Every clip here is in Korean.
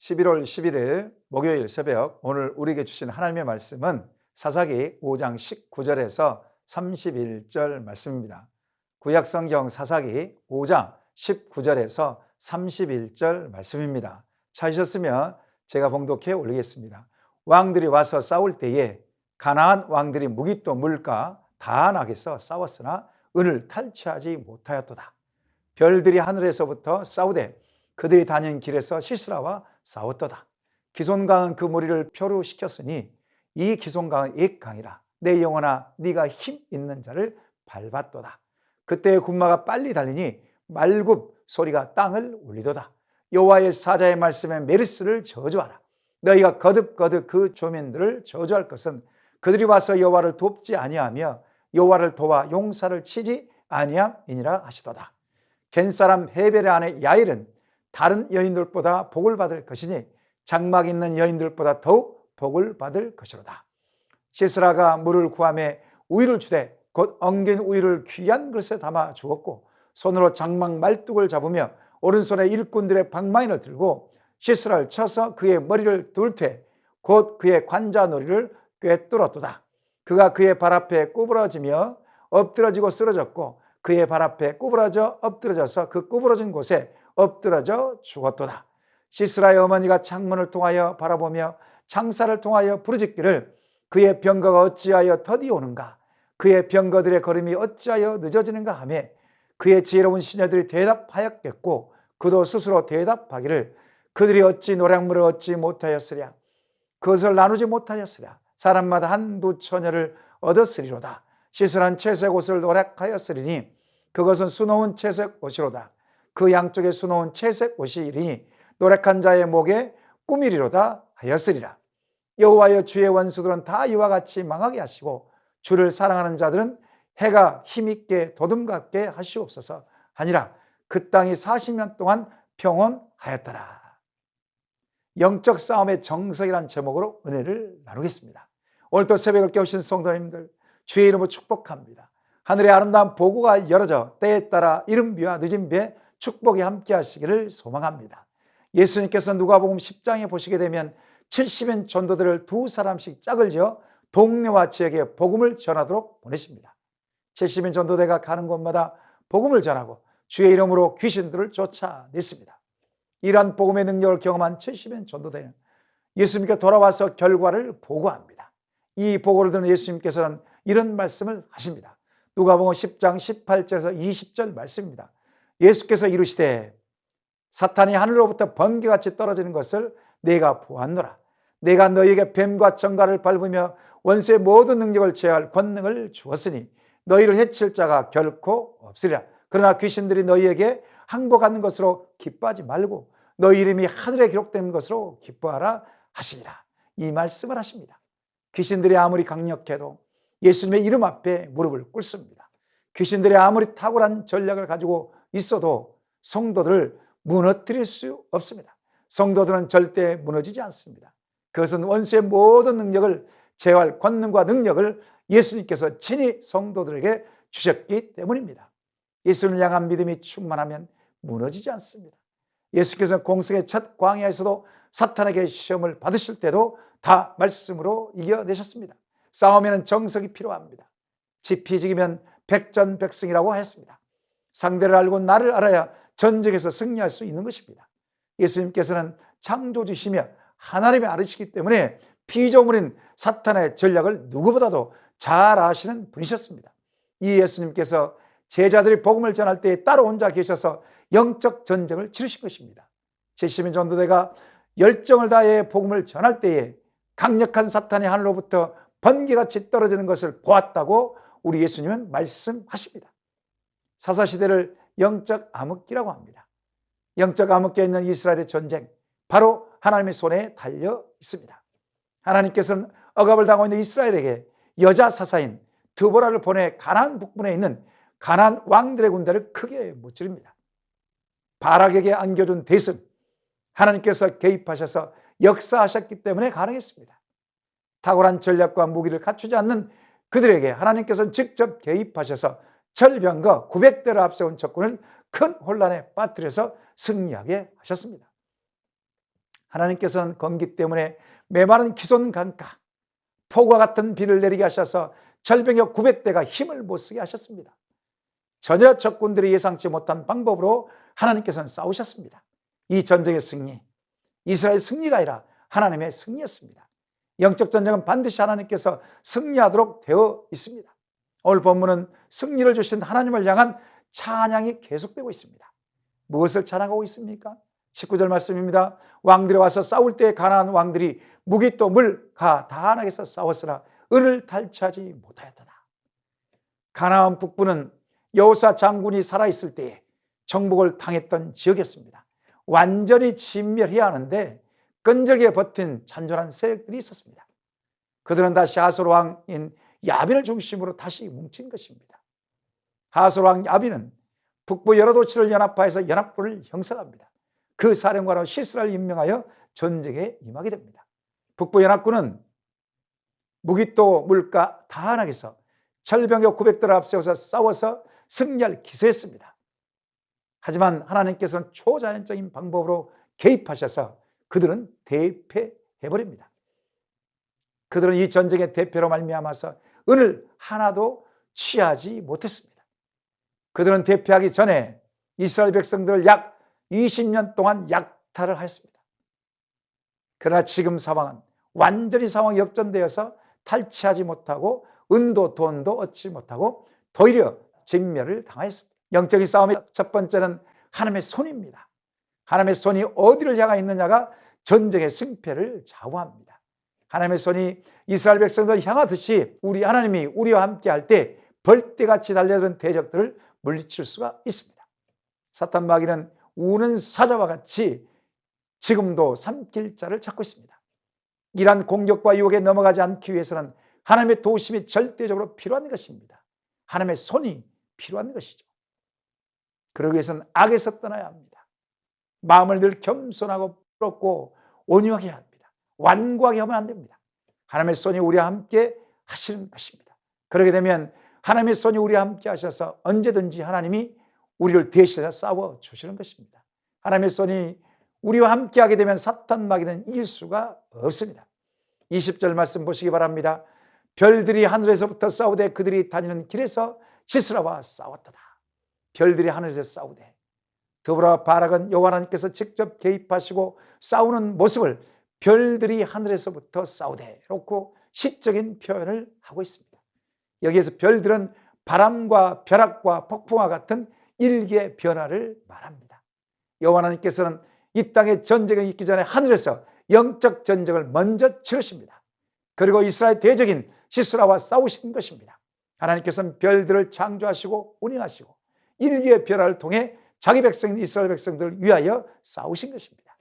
11월 11일 목요일 새벽 오늘 우리에게 주신 하나님의 말씀은 사사기 5장 19절에서 31절 말씀입니다. 구약성경 사사기 5장 19절에서 31절 말씀입니다. 찾으셨으면 제가 봉독해 올리겠습니다. 왕들이 와서 싸울 때에 가나안 왕들이 무기또 물가 다안하게서 싸웠으나 은을 탈취하지 못하였도다. 별들이 하늘에서부터 싸우되 그들이 다니는 길에서 시스라와 싸웠도다. 기손강은 그 무리를 표류시켰으니 이 기손강은 옛강이라 내 영혼아 네가 힘 있는 자를 밟았도다. 그때 군마가 빨리 달리니 말굽 소리가 땅을 울리도다. 여호와의 사자의 말씀에 메르스를 저주하라. 너희가 거듭거듭 그 조민들을 저주할 것은 그들이 와서 여호와를 돕지 아니하며 여호와를 도와 용사를 치지 아니함이니라 하시도다. 겐 사람 헤벨의 아내 야일은 다른 여인들보다 복을 받을 것이니 장막 있는 여인들보다 더욱 복을 받을 것이로다. 시스라가 물을 구함에 우유를 주되 곧 엉긴 우유를 귀한 그릇에 담아 주었고 손으로 장막 말뚝을 잡으며 오른손에 일꾼들의 방망이를 들고 시스라를 쳐서 그의 머리를 둘퇴 곧 그의 관자놀이를 꿰뚫었도다. 그가 그의 발 앞에 구부러지며 엎드러지고 쓰러졌고 그의 발 앞에 구부러져 엎드러져서 그 구부러진 곳에 엎드러져 죽었도다. 시스라의 어머니가 창문을 통하여 바라보며 창사를 통하여 부르짖기를 그의 병거가 어찌하여 더디 오는가? 그의 병거들의 걸음이 어찌하여 늦어지는가 하며 그의 지혜로운 시녀들이 대답하였겠고 그도 스스로 대답하기를 그들이 어찌 노량물을 얻지 못하였으랴? 그것을 나누지 못하였으랴? 사람마다 한두 처녀를 얻었으리로다. 시슬한 채색 옷을 노력하였으리니 그것은 수놓은 채색 옷이로다 그 양쪽에 수놓은 채색 옷이 이리니 노력한 자의 목에 꾸미리로다 하였으리라 여호와여 주의 원수들은 다 이와 같이 망하게 하시고 주를 사랑하는 자들은 해가 힘있게 도둠같게 하시옵소서 하니라 그 땅이 40년 동안 평온하였더라. 영적 싸움의 정석이란 제목으로 은혜를 나누겠습니다. 오늘도 새벽을 깨우신 성도님들 주의 이름으로 축복합니다. 하늘의 아름다운 보고가 열어져 때에 따라 이른 비와 늦은 비에 축복이 함께 하시기를 소망합니다. 예수님께서 누가복음 10장에 보시게 되면 70인 전도들을 두 사람씩 짝을 지어 동네와 지역에 복음을 전하도록 보내십니다. 70인 전도대가 가는 곳마다 복음을 전하고 주의 이름으로 귀신들을 쫓아냈습니다. 이러한 복음의 능력을 경험한 70인 전도대는 예수님께 돌아와서 결과를 보고합니다. 이 보고를 듣는 예수님께서는 이런 말씀을 하십니다. 누가복음 10장 18절에서 20절 말씀입니다. 예수께서 이르시되 사탄이 하늘로부터 번개같이 떨어지는 것을 내가 보았노라. 내가 너희에게 뱀과 정갈을 밟으며 원수의 모든 능력을 제어할 권능을 주었으니 너희를 해칠 자가 결코 없으리라. 그러나 귀신들이 너희에게 항복하는 것으로 기뻐하지 말고 너희 이름이 하늘에 기록된 것으로 기뻐하라 하시니라. 이 말씀을 하십니다. 귀신들이 아무리 강력해도 예수님의 이름 앞에 무릎을 꿇습니다. 귀신들이 아무리 탁월한 전략을 가지고 있어도 성도들을 무너뜨릴 수 없습니다. 성도들은 절대 무너지지 않습니다. 그것은 원수의 모든 능력을 제어할 권능과 능력을 예수님께서 친히 성도들에게 주셨기 때문입니다. 예수를 향한 믿음이 충만하면 무너지지 않습니다. 예수께서 공생의 첫 광야에서도 사탄에게 시험을 받으실 때도 다 말씀으로 이겨내셨습니다. 싸움에는 정석이 필요합니다. 지피지기면 백전백승이라고 했습니다. 상대를 알고 나를 알아야 전쟁에서 승리할 수 있는 것입니다. 예수님께서는 창조주시며 하나님의 아르시기 때문에 피조물인 사탄의 전략을 누구보다도 잘 아시는 분이셨습니다. 이 예수님께서 제자들이 복음을 전할 때에 따로 혼자 계셔서 영적 전쟁을 치르신 것입니다. 제시민 전도대가 열정을 다해 복음을 전할 때에 강력한 사탄이 하늘로부터 번개같이 떨어지는 것을 보았다고 우리 예수님은 말씀하십니다. 사사시대를 영적 암흑기라고 합니다. 영적 암흑기에 있는 이스라엘의 전쟁, 바로 하나님의 손에 달려 있습니다. 하나님께서는 억압을 당하고 있는 이스라엘에게 여자 사사인 드보라를 보내 가난 북부에 있는 가난 왕들의 군대를 크게 무찌릅니다. 바락에게 안겨준 대승, 하나님께서 개입하셔서 역사하셨기 때문에 가능했습니다. 탁월한 전략과 무기를 갖추지 않는 그들에게 하나님께서는 직접 개입하셔서 철병과 900대를 앞세운 적군을 큰 혼란에 빠뜨려서 승리하게 하셨습니다. 하나님께서는 건기 때문에 메마른 기손 강가, 폭우와 같은 비를 내리게 하셔서 절병의 900대가 힘을 못 쓰게 하셨습니다. 전혀 적군들이 예상치 못한 방법으로 하나님께서는 싸우셨습니다. 이 전쟁의 승리, 이스라엘 승리가 아니라 하나님의 승리였습니다. 영적 전쟁은 반드시 하나님께서 승리하도록 되어 있습니다. 오늘 본문은 승리를 주신 하나님을 향한 찬양이 계속되고 있습니다. 무엇을 찬양하고 있습니까? 19절 말씀입니다. 왕들이 와서 싸울 때 가나안 왕들이 무기 또 물 가 다한하게서 싸웠으나 은을 탈취하지 못하였다. 가나안 북부는 여호사 장군이 살아 있을 때에 정복을 당했던 지역이었습니다. 완전히 진멸해야 하는데 끈질게 버틴 잔존한 세력들이 있었습니다. 그들은 다시 하솔 왕인 야빈을 중심으로 다시 뭉친 것입니다. 하솔 왕 야빈은 북부 여러 도시를 연합화해서 연합군을 형성합니다. 그 사령관으로 시스라를 임명하여 전쟁에 임하게 됩니다. 북부 연합군은 무기또 물가 다한하게서 철병력 900대를 앞세워서 싸워서 승리할 기세였습니다. 하지만 하나님께서는 초자연적인 방법으로 개입하셔서 그들은 대패해버립니다. 그들은 이 전쟁의 대표로 말미암아서 은을 하나도 취하지 못했습니다. 그들은 대피하기 전에 이스라엘 백성들을 약 20년 동안 약탈을 하였습니다. 그러나 지금 상황은 완전히 상황이 역전되어서 탈취하지 못하고 은도 돈도 얻지 못하고 도리어 진멸을 당하였습니다. 영적인 싸움의 첫 번째는 하나님의 손입니다. 하나님의 손이 어디를 향하 있느냐가 전쟁의 승패를 좌우합니다. 하나님의 손이 이스라엘 백성들을 향하듯이 우리 하나님이 우리와 함께 할 때 벌떼같이 달려든 대적들을 물리칠 수가 있습니다. 사탄 마귀는 우는 사자와 같이 지금도 삼킬 자를 찾고 있습니다. 이러한 공격과 유혹에 넘어가지 않기 위해서는 하나님의 도심이 절대적으로 필요한 것입니다. 하나님의 손이 필요한 것이죠. 그러기 위해서는 악에서 떠나야 합니다. 마음을 늘 겸손하고 부럽고 온유하게 합니다. 완고하게 하면 안 됩니다. 하나님의 손이 우리와 함께 하시는 것입니다. 그러게 되면 하나님의 손이 우리와 함께 하셔서 언제든지 하나님이 우리를 대신해서 싸워 주시는 것입니다. 하나님의 손이 우리와 함께 하게 되면 사탄 마귀는 이길 수가 없습니다. 20절 말씀 보시기 바랍니다. 별들이 하늘에서부터 싸우되 그들이 다니는 길에서 시스라와 싸웠다. 별들이 하늘에서 싸우되 더불어 바락은 여호와 하나님께서 직접 개입하시고 싸우는 모습을 별들이 하늘에서부터 싸우되 놓고 시적인 표현을 하고 있습니다. 여기에서 별들은 바람과 벼락과 폭풍과 같은 일기의 변화를 말합니다. 여호와 하나님께서는 이 땅에 전쟁이 있기 전에 하늘에서 영적 전쟁을 먼저 치르십니다. 그리고 이스라엘 대적인 시스라와 싸우신 것입니다. 하나님께서는 별들을 창조하시고 운행하시고 일기의 변화를 통해 자기 백성 이스라엘 백성들을 위하여 싸우신 것입니다.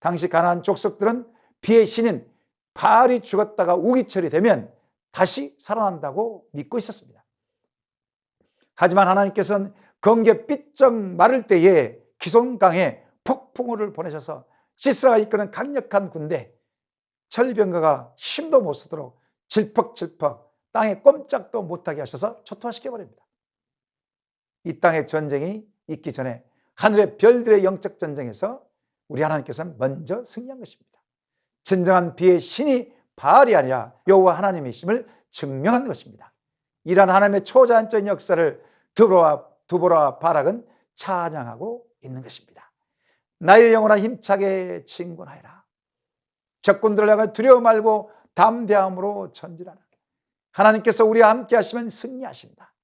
당시 가나안 족속들은 비의 신인 바알이 죽었다가 우기철이 되면 다시 살아난다고 믿고 있었습니다. 하지만 하나님께서는 건개 삐쩍 마를 때에 기손강에 폭풍우를 보내셔서 시스라가 이끄는 강력한 군대 철병가가 힘도 못 쓰도록 질퍽질퍽 땅에 꼼짝도 못하게 하셔서 초토화시켜 버립니다. 이 땅의 전쟁이 있기 전에 하늘의 별들의 영적 전쟁에서 우리 하나님께서는 먼저 승리한 것입니다. 진정한 비의 신이 바알이 아니라 여호와 하나님이심을 증명한 것입니다. 이러한 하나님의 초자연적인 역사를 드보라와 두보라와 바락은 찬양하고 있는 것입니다. 나의 영혼아 힘차게 진군하여라. 적군들을 향해 두려워 말고 담대함으로 전진하라. 하나님께서 우리와 함께 하시면 승리하신다.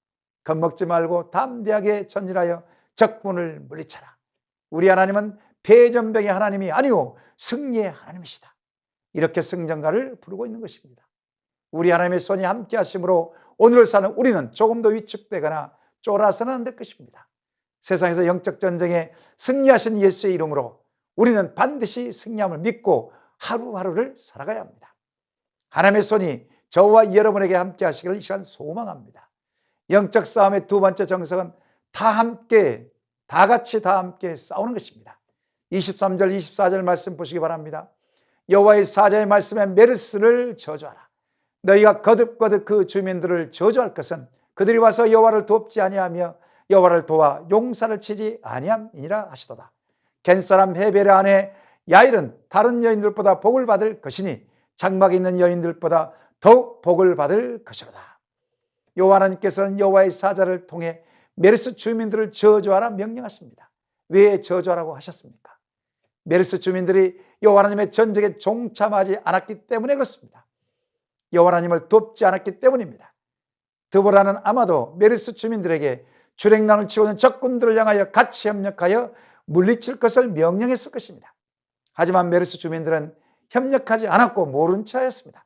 겁먹지 말고 담대하게 전진하여 적군을 물리쳐라. 우리 하나님은 패전병의 하나님이 아니오 승리의 하나님이시다. 이렇게 승전가를 부르고 있는 것입니다. 우리 하나님의 손이 함께 하심으로 오늘을 사는 우리는 조금 더 위축되거나 쫄아서는 안 될 것입니다. 세상에서 영적 전쟁에 승리하신 예수의 이름으로 우리는 반드시 승리함을 믿고 하루하루를 살아가야 합니다. 하나님의 손이 저와 여러분에게 함께 하시기를 이 시간 소망합니다. 영적 싸움의 두 번째 정석은 다 함께, 다 같이 다 함께 싸우는 것입니다. 23절, 24절 말씀 보시기 바랍니다. 여호와의 사자의 말씀에 메르스를 저주하라. 너희가 거듭거듭 그 주민들을 저주할 것은 그들이 와서 여호와를 돕지 아니하며 여호와를 도와 용사를 치지 아니함이니라 하시도다. 겐 사람 헤벨 안에 야일은 다른 여인들보다 복을 받을 것이니 장막에 있는 여인들보다 더욱 복을 받을 것이로다. 여호와 하나님께서는 여호와의 사자를 통해 메르스 주민들을 저주하라 명령하십니다. 왜 저주하라고 하셨습니까? 메르스 주민들이 여호와 하나님의 전쟁에 종참하지 않았기 때문에 그렇습니다. 여호와 하나님을 돕지 않았기 때문입니다. 드보라는 아마도 메르스 주민들에게 주랭랑을 치고는 적군들을 향하여 같이 협력하여 물리칠 것을 명령했을 것입니다. 하지만 메르스 주민들은 협력하지 않았고 모른 채 하였습니다.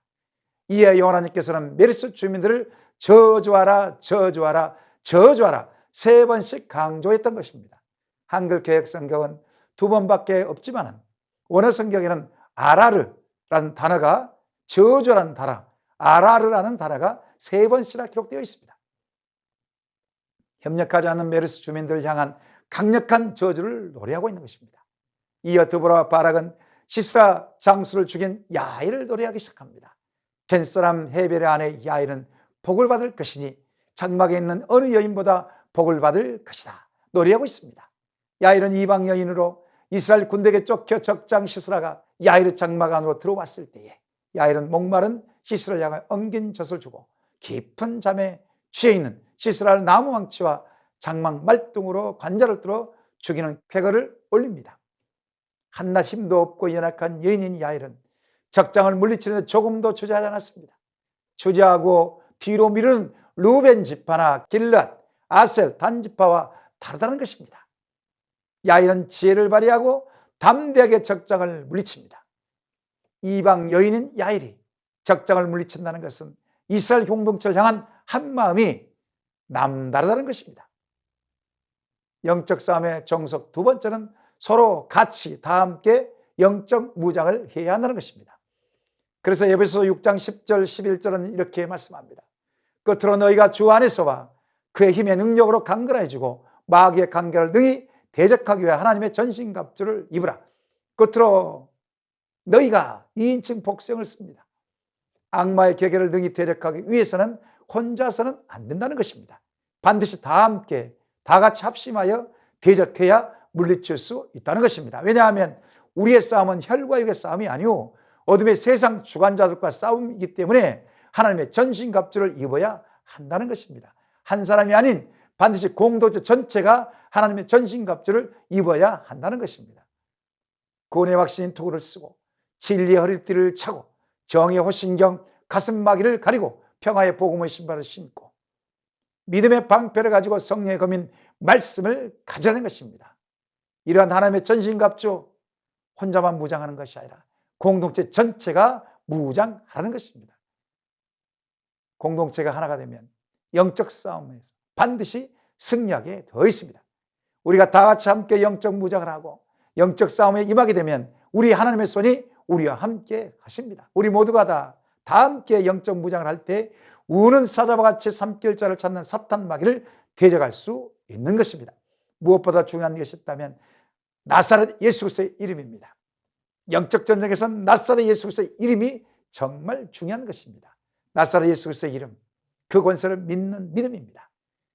이에 여호와 하나님께서는 메르스 주민들을 저주하라 저주하라 저주하라 세 번씩 강조했던 것입니다. 한글 개혁 성경은 두 번밖에 없지만 원어 성경에는 아라르라는 단어가 저주라는 단어, 아라르라는 단어가 세 번씩이나 기록되어 있습니다. 협력하지 않는 메르스 주민들을 향한 강력한 저주를 노래하고 있는 것입니다. 이어 드보라와 바락은 시스라 장수를 죽인 야일을 노래하기 시작합니다. 된 사람 헤벨의 아내 야일은 복을 받을 것이니 장막에 있는 어느 여인보다 복을 받을 것이다. 노래하고 있습니다. 야일은 이방 여인으로 이스라엘 군대에게 쫓겨 적장 시스라가 야일의 장막 안으로 들어왔을 때에 야일은 목마른 시스라를 향해 엉긴 젖을 주고 깊은 잠에 취해 있는 시스라를 나무 망치와 장막 말뚱으로 관자를 뚫어 죽이는 쾌거를 올립니다. 한낱 힘도 없고 연약한 여인인 야일은 적장을 물리치는데 조금도 주저하지 않았습니다. 주저하고 뒤로 미루는 루벤 지파나 길랏, 아셀, 단 지파와 다르다는 것입니다. 야일은 지혜를 발휘하고 담대하게 적장을 물리칩니다. 이방 여인인 야일이 적장을 물리친다는 것은 이스라엘 공동체를 향한 한 마음이 남다르다는 것입니다. 영적 싸움의 정석 두 번째는 서로 같이 다 함께 영적 무장을 해야 한다는 것입니다. 그래서 에베소 6장 10절 11절은 이렇게 말씀합니다. 끝으로 너희가 주 안에서와 그의 힘의 능력으로 강건해지고 마귀의 관계를 능히 대적하기 위해 하나님의 전신갑주를 입으라. 끝으로 너희가 2인칭 복성을 씁니다. 악마의 계계를 능히 대적하기 위해서는 혼자서는 안 된다는 것입니다. 반드시 다 함께 다 같이 합심하여 대적해야 물리칠 수 있다는 것입니다. 왜냐하면 우리의 싸움은 혈과 육의 싸움이 아니오 어둠의 세상 주관자들과 싸움이기 때문에 하나님의 전신갑주를 입어야 한다는 것입니다. 한 사람이 아닌 반드시 공동체 전체가 하나님의 전신갑주를 입어야 한다는 것입니다. 구원의 확신인 투구를 쓰고 진리의 허리띠를 차고 정의 호신경 가슴마기를 가리고 평화의 복음의 신발을 신고 믿음의 방패를 가지고 성령의 검인 말씀을 가져는 것입니다. 이러한 하나님의 전신갑주 혼자만 무장하는 것이 아니라 공동체 전체가 무장하는 것입니다. 공동체가 하나가 되면 영적 싸움에서 반드시 승리하게 되어 있습니다. 우리가 다 같이 함께 영적 무장을 하고 영적 싸움에 임하게 되면 우리 하나님의 손이 우리와 함께 하십니다. 우리 모두가 다, 다 함께 영적 무장을 할 때 우는 사자와 같이 삼킬자를 찾는 사탄 마귀를 대적할 수 있는 것입니다. 무엇보다 중요한 것이 있다면 나사렛 예수 그리스도의 이름입니다. 영적 전쟁에서는 나사렛 예수 그리스도의 이름이 정말 중요한 것입니다. 나사렛 예수 그리스도의 이름, 그 권세를 믿는 믿음입니다.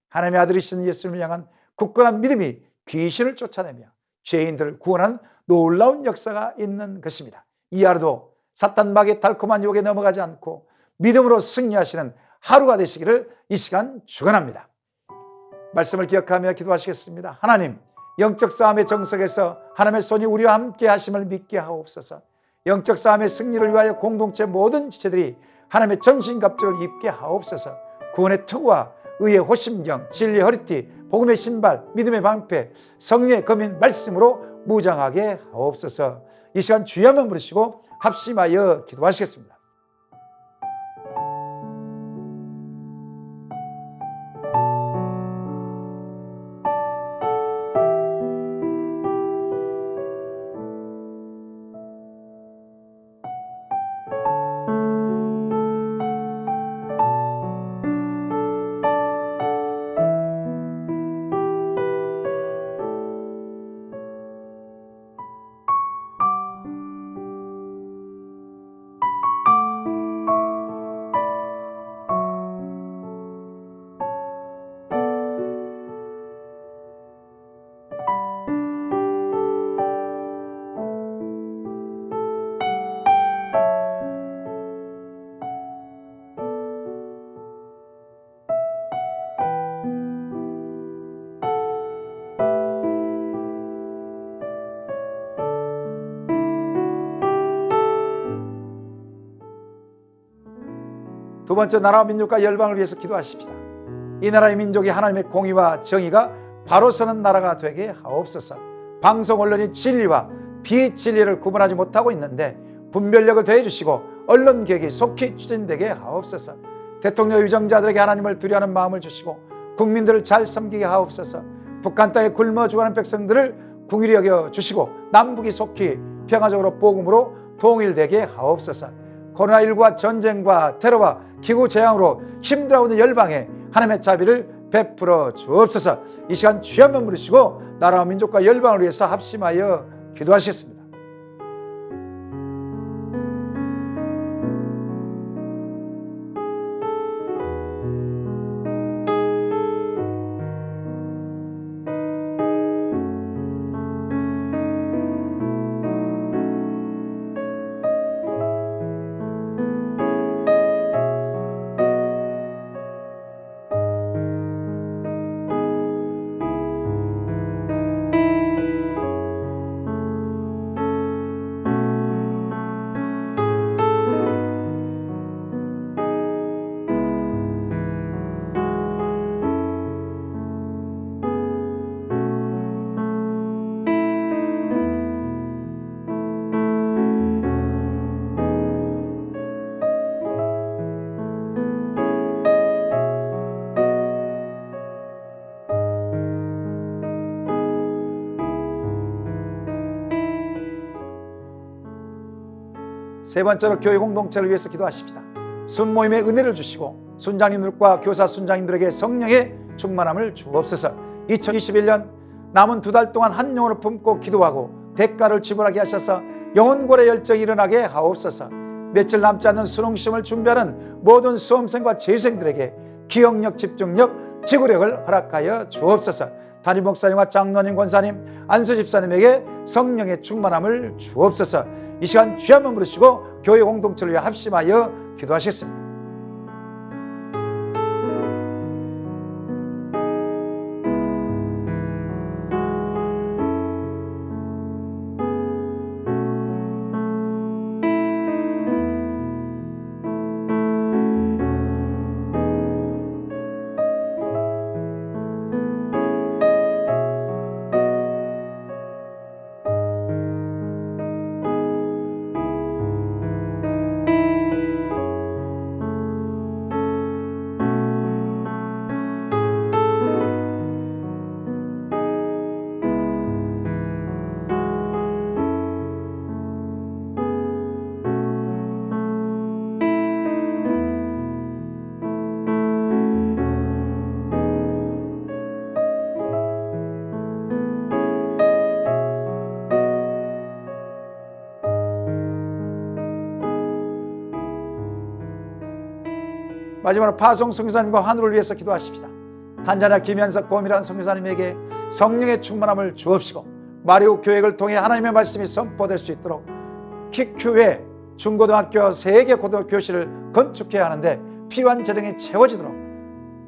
하나님의 아들이신 예수님을 향한 굳건한 믿음이 귀신을 쫓아내며 죄인들을 구원하는 놀라운 역사가 있는 것입니다. 이 하루도 사탄 막의 달콤한 유혹에 넘어가지 않고 믿음으로 승리하시는 하루가 되시기를 이 시간 축원합니다. 말씀을 기억하며 기도하시겠습니다. 하나님, 영적 싸움의 정석에서 하나님의 손이 우리와 함께 하심을 믿게 하옵소서. 영적 싸움의 승리를 위하여 공동체 모든 지체들이 하나님의 전신 갑주를 입게 하옵소서. 구원의 투구와 의의 호심경, 진리의 허리띠, 복음의 신발, 믿음의 방패, 성령의 검인 말씀으로 무장하게 하옵소서. 이 시간 주여 한번 부르시고 합심하여 기도하시겠습니다. 두 번째 나라와 민족과 열방을 위해서 기도하십시다. 이 나라의 민족이 하나님의 공의와 정의가 바로 서는 나라가 되게 하옵소서. 방송 언론이 진리와 비진리를 구분하지 못하고 있는데 분별력을 더해 주시고 언론 개혁이 속히 추진되게 하옵소서. 대통령 유정자들에게 하나님을 두려워하는 마음을 주시고 국민들을 잘 섬기게 하옵소서. 북한 땅에 굶어 죽어가는 백성들을 궁일히 여겨 주시고 남북이 속히 평화적으로 복음으로 통일되게 하옵소서. 코로나19와 전쟁과 테러와 기후 재앙으로 힘들어하고 있는 열방에 하나님의 자비를 베풀어 주옵소서. 이 시간 주여 한번 부르시고 나라와 민족과 열방을 위해서 합심하여 기도하시겠습니다. 세 번째로 교회 공동체를 위해서 기도하십시다. 순모임에 은혜를 주시고 순장님들과 교사 순장님들에게 성령의 충만함을 주옵소서. 2021년 남은 두 달 동안 한 영혼을 품고 기도하고 대가를 지불하게 하셔서 영혼고래 열정이 일어나게 하옵소서. 며칠 남지 않는 수능시험을 준비하는 모든 수험생과 재생들에게 기억력, 집중력, 지구력을 허락하여 주옵소서. 담임 목사님과 장로님, 권사님, 안수 집사님에게 성령의 충만함을 주옵소서. 이 시간 주여 한번 부르시고 교회 공동체를 위해 합심하여 기도하시겠습니다. 마지막으로 파송 성교사님과 하늘을 위해서 기도하십시다. 탄자니아 김현석 고미란 성교사님에게 성령의 충만함을 주옵시고 마리오 교획을 통해 하나님의 말씀이 선포될 수 있도록 키큐회 중고등학교 세개 고등학교 교실을 건축해야 하는데 필요한 재능이 채워지도록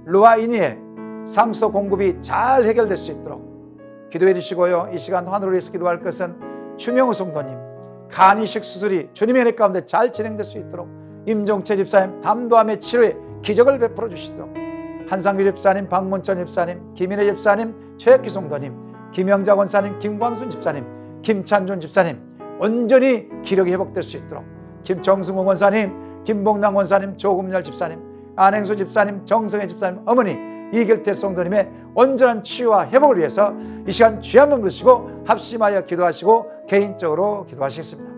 루아이니의 상소 공급이 잘 해결될 수 있도록 기도해 주시고요. 이 시간 하늘을 위해서 기도할 것은 추명호 성도님 간 이식 수술이 주님의 은혜 가운데 잘 진행될 수 있도록 임종채 집사님 담도암의 치료에 기적을 베풀어 주시도록 한상규 집사님, 박문천 집사님, 김인혜 집사님, 최혁기 성도님, 김영자 원사님, 김광순 집사님, 김찬준 집사님 온전히 기력이 회복될 수 있도록 김정승호 원사님, 김봉남 원사님, 조금열 집사님, 안행수 집사님, 정성혜 집사님, 어머니 이길태 성도님의 온전한 치유와 회복을 위해서 이 시간 주여 한번 부르시고 합심하여 기도하시고 개인적으로 기도하시겠습니다.